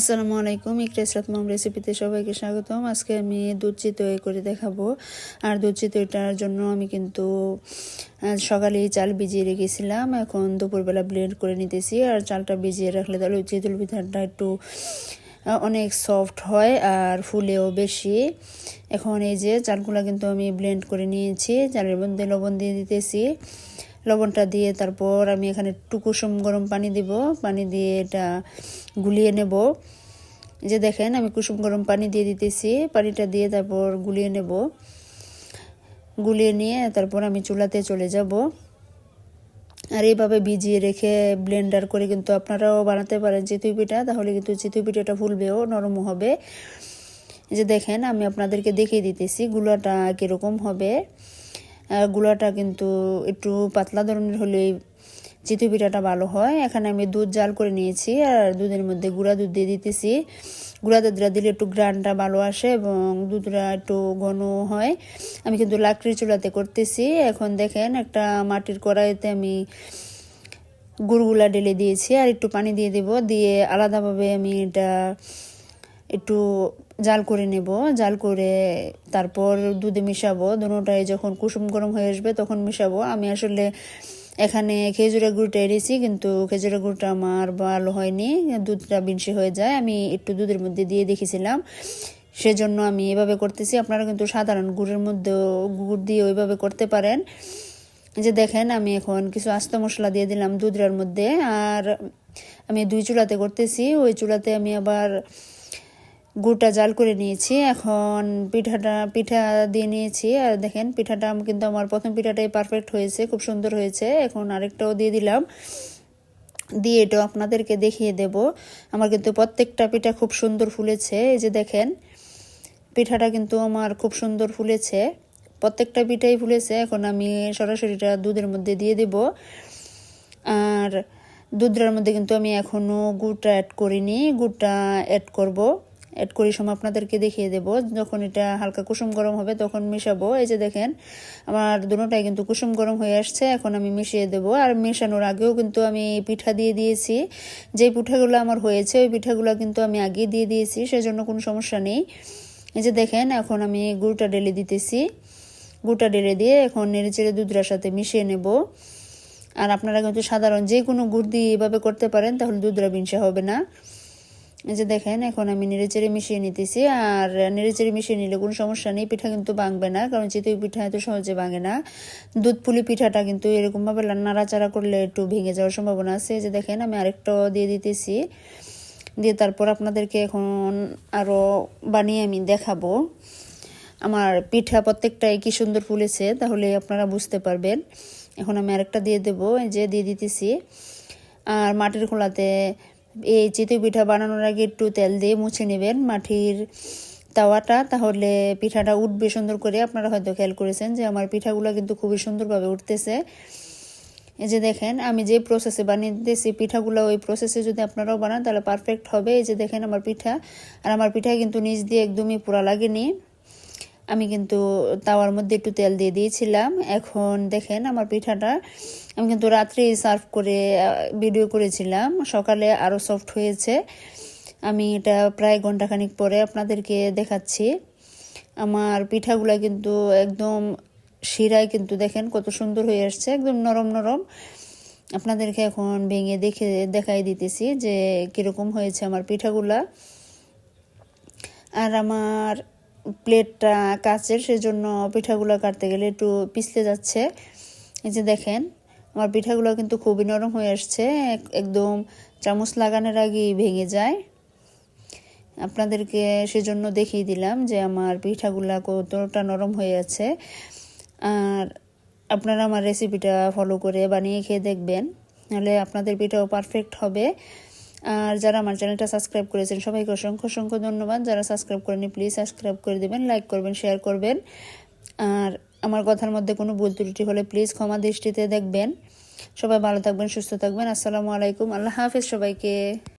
আসসালামু আলাইকুম ইকরাস রত্নম রেসিপিতে সবাইকে স্বাগতম। আজকে আমি দুধ চিতই করে দেখাবো। আর দুধ চিতইটার জন্য আমি কিন্তু সকালেই চাল ভিজিয়ে রেখেছিলাম। এখন দুপুরবেলা ব্লেন্ড করে নিতেছি। আর চালটা ভিজিয়ে রাখলে তাহলে চিতল পিঠাটা একটু অনেক সফট হয় আর ফুলেও বেশি। এখন এই যে চালগুলো কিন্তু আমি ব্লেন্ড করে নিয়েছি। চালের মধ্যে লবণ দিয়ে দিতেছি। লবণটা দিয়ে তারপর আমি এখানে একটু কুসুম গরম পানি দিব। পানি দিয়ে এটা গুলিয়ে নেব। যে দেখেন, আমি কুসুম গরম পানি দিয়ে দিতেছি। পানিটা দিয়ে তারপর গুলিয়ে নেব। গুলিয়ে নিয়ে তারপর আমি চুলাতে চলে যাব। আর এইভাবে ভিজিয়ে রেখে ব্লেন্ডার করে কিন্তু আপনারাও বানাতে পারেন চিতুই পিঠা, তাহলে কিন্তু চিতুই পিঠাটা ফুলবেও নরম হবে। যে দেখেন, আমি আপনাদেরকে দেখিয়ে দিতেছি গুলাটা কীরকম হবে। গুলাটা কিন্তু একটু পাতলা ধরনের হলে চিতু পিঠাটা ভালো হয়। এখানে আমি দুধ জাল করে নিয়েছি আর দুধের মধ্যে গুঁড়া দুধ দিয়ে দিতেছি। গুঁড়া দুধটা দিলে একটু গ্রানটা ভালো আসে এবং দুধটা একটু ঘন হয়। আমি কিন্তু লাকড়ির চুলাতে করতেছি। এখন দেখেন একটা মাটির কড়াইতে আমি গুড়গুলা ঢেলে দিয়েছি আর একটু পানি দিয়ে দেব। দিয়ে আলাদাভাবে আমি এটা একটু জাল করে নেব, জাল করে তারপর দুধে মিশাবো। দুটোটাই যখন কুসুম গরম হয়ে আসবে তখন মিশাবো। আমি আসলে এখানে খেজুরের গুড়টা এনেছি, কিন্তু খেজুরের গুড়টা আমার ভালো হয়নি। দুধটা বিনসি হয়ে যায়। আমি একটু দুধের মধ্যে দিয়ে দেখেছিলাম। সেজন্য আমি এভাবে করতেছি। আপনারা কিন্তু সাধারণ গুড়ের মধ্যেও গুড় দিয়ে ওইভাবে করতে পারেন। যে দেখেন, আমি এখন কিছু আস্ত মশলা দিয়ে দিলাম দুধটার মধ্যে। আর আমি দুই চুলাতে করতেছি। ওই চুলাতে আমি আবার গুড়টা জাল করে নিয়েছি। এখন পিঠাটা, পিঠা দিয়ে নিয়েছি। আর দেখেন, পিঠাটা কিন্তু আমার প্রথম পিঠাটাই পারফেক্ট হয়েছে, খুব সুন্দর হয়েছে। এখন আরেকটাও দিয়ে দিলাম। দিয়ে এটাও আপনাদেরকে দেখিয়ে দেব। আমার কিন্তু প্রত্যেকটা পিঠা খুব সুন্দর ফুলেছে। এই যে দেখেন, পিঠাটা কিন্তু আমার খুব সুন্দর ফুলেছে। প্রত্যেকটা পিঠাই ফুলেছে। এখন আমি সরাসরিটা দুধের মধ্যে দিয়ে দেব। আর দুধটার মধ্যে কিন্তু আমি এখনও গুড়টা অ্যাড করিনি। গুড়টা অ্যাড করব। অ্যাড করি সময় আপনাদেরকে দেখিয়ে দেব। যখন এটা হালকা কুসুম গরম হবে, তখন মিশাবো। এই যে দেখেন, আমার দুটোটাই কিন্তু কুসুম গরম হয়ে আসছে, এখন আমি মিশিয়ে দেব। আর মেশানোর আগেও কিন্তু আমি পিঠা দিয়ে দিয়েছি। যে পিঠাগুলো আমার হয়েছে, ওই পিঠাগুলো কিন্তু আমি আগে দিয়ে দিয়েছি, সেজন্য কোনো সমস্যা নেই। এই যে দেখেন, এখন আমি গুড়টা ঢেলে দিতেছি। গুড়টা ঢেলে দিয়ে এখন নেড়ে চেড়ে দুধটার সাথে মিশিয়ে নেব। আর আপনারা কিন্তু সাধারণ যে কোনো গুড় দিয়ে এভাবে করতে পারেন, তাহলে দুধরা বিনসা হবে না। এই যে দেখেন, এখন আমি নেড়ে মিশিয়ে নিতেছি। আর নেড়ে মিশিয়ে নিলে কোনো সমস্যা নেই, পিঠা কিন্তু ভাঙবে না, কারণ চিতই পিঠা এত সহজে ভাঙে না। দুধ পুলি পিঠাটা কিন্তু এরকমভাবে নাড়াচাড়া করলে একটু ভেঙে যাওয়ার সম্ভাবনা আছে। যে দেখেন, আমি আরেকটাও দিয়ে দিতেছি। দিয়ে তারপর আপনাদেরকে এখন আরও বানিয়ে আমি দেখাবো। আমার পিঠা প্রত্যেকটাই কি সুন্দর ফুলেছে, তাহলে আপনারা বুঝতে পারবেন। এখন আমি আরেকটা দিয়ে দেবো যে দিয়ে দিতেছি। আর মাটির খোলাতে এই চিতই পিঠা বানানোর আগে একটু তেল দিয়ে মুছে নেবেন মাটির তাওয়াটা, তাহলে পিঠাটা উঠবে সুন্দর করে। আপনারা হয়তো খেয়াল করেছেন যে আমার পিঠাগুলো কিন্তু খুবই সুন্দরভাবে উঠতেছে। এই যে দেখেন, আমি যে প্রসেসে বানিয়ে দিতেছি পিঠাগুলো, ওই প্রসেসে যদি আপনারাও বানান তাহলে পারফেক্ট হবে। এই যে দেখেন আমার পিঠা, আর আমার পিঠা কিন্তু নিচ দিয়ে একদমই পুরা লাগেনি। আমি কিন্তু তাওয়ার মধ্যে একটু তেল দিয়ে দিয়েছিলাম। এখন দেখেন আমার পিঠাটা, আমি কিন্তু রাত্রে সার্ভ করে ভিডিও করেছিলাম। সকালে আরও সফট হয়েছে। আমি এটা প্রায় ঘন্টাখানিক পরে আপনাদেরকে দেখাচ্ছি। আমার পিঠাগুলা কিন্তু একদম শিরায় কিন্তু দেখেন কত সুন্দর হয়ে আসছে, একদম নরম নরম। আপনাদেরকে এখন ভেঙে দেখে দেখাই দিতেছি যে কীরকম হয়েছে আমার পিঠাগুলা। আর আমার প্লেটটা কাচের, সেজন্য পিঠাগুলো কাটতে গেলে একটু পিছলে যাচ্ছে। এই যে দেখেন, আমার পিঠাগুলো কিন্তু খুবই নরম হয়ে আসছে একদম চামচ লাগানোর আগেই ভেঙে যায়। আপনাদেরকে সেজন্য দেখিয়ে দিলাম যে আমার পিঠাগুলা কতটা নরম হয়ে আছে। আর আপনারা আমার রেসিপিটা ফলো করে বানিয়ে খেয়ে দেখবেন, নাহলে আপনাদের পিঠাও পারফেক্ট হবে। আর যারা আমার চ্যানেলটা সাবস্ক্রাইব করেছেন, সবাইকে অসংখ্য অসংখ্য ধন্যবাদ। যারা সাবস্ক্রাইব করেনি প্লিজ সাবস্ক্রাইব করে দেবেন লাইক করবেন শেয়ার করবেন। আর আমার কথার মধ্যে কোনো ভুল ত্রুটি হলে প্লিজ ক্ষমা দৃষ্টিতে দেখবেন। সবাই ভালো থাকবেন, সুস্থ থাকবেন। আসসালামু আলাইকুম, আল্লাহ হাফেজ সবাইকে।